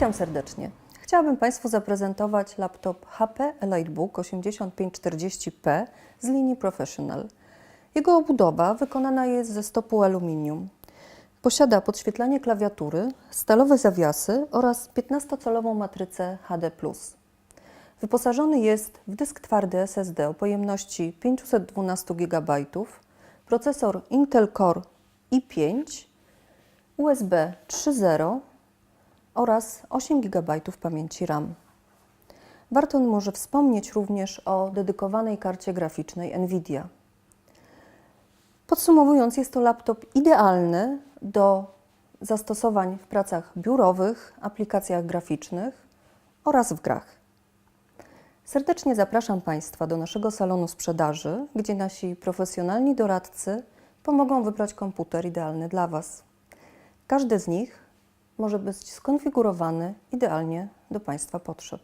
Witam serdecznie. Chciałabym Państwu zaprezentować laptop HP EliteBook 8540p z linii Professional. Jego obudowa wykonana jest ze stopu aluminium. Posiada podświetlanie klawiatury, stalowe zawiasy oraz 15-calową matrycę HD+. Wyposażony jest w dysk twardy SSD o pojemności 512 GB, procesor Intel Core i5, USB 3.0 oraz 8 GB pamięci RAM. Warto może wspomnieć również o dedykowanej karcie graficznej NVIDIA. Podsumowując, jest to laptop idealny do zastosowań w pracach biurowych, aplikacjach graficznych oraz w grach. Serdecznie zapraszam Państwa do naszego salonu sprzedaży, gdzie nasi profesjonalni doradcy pomogą wybrać komputer idealny dla Was. Każdy z nich może być skonfigurowany idealnie do Państwa potrzeb.